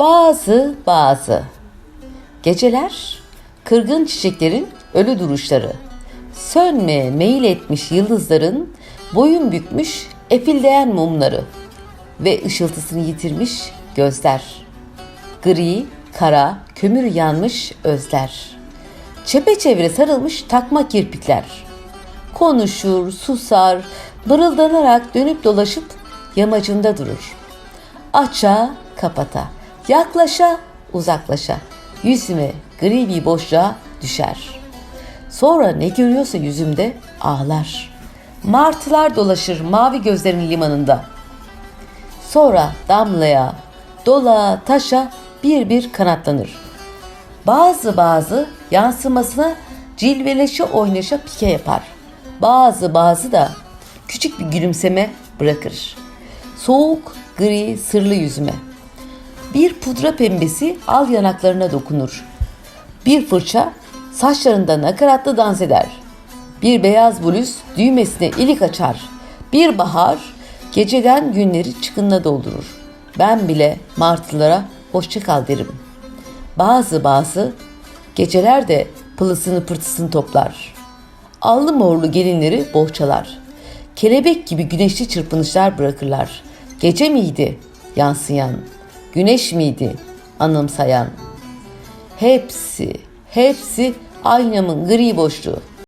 Bazı bazı. Geceler, kırgın çiçeklerin ölü duruşları. Sönmeye meyil etmiş yıldızların boyun bükmüş efildeyen mumları. Ve ışıltısını yitirmiş gözler. Gri, kara, kömür yanmış özler. Çepeçevre sarılmış takma kirpikler. Konuşur, susar, mırıldanarak dönüp dolaşıp yamacında durur. Aça, kapata, yaklaşa, uzaklaşa, yüzüme gri bir boşluğa düşer. Sonra ne görüyorsa yüzümde ağlar. Martılar dolaşır mavi gözlerin limanında. Sonra damlaya, dola, taşa bir bir kanatlanır. Bazı bazı yansımasına cilveleşe oynaşa pike yapar. Bazı bazı da küçük bir gülümseme bırakır. Soğuk, gri, sırlı yüzüme. Bir pudra pembesi al yanaklarına dokunur. Bir fırça saçlarında nakaratlı dans eder. Bir beyaz bluz düğmesine ilik açar. Bir bahar geceden günleri çıkınla doldurur. Ben bile martılara hoşça kal derim. Bazı bazı geceler de pılısını pırtısını toplar. Allı morlu gelinleri bohçalar. Kelebek gibi güneşli çırpınışlar bırakırlar. Gece miydi yansıyan, güneş miydi anımsayan? Hepsi, hepsi aynamın gri boşluğu.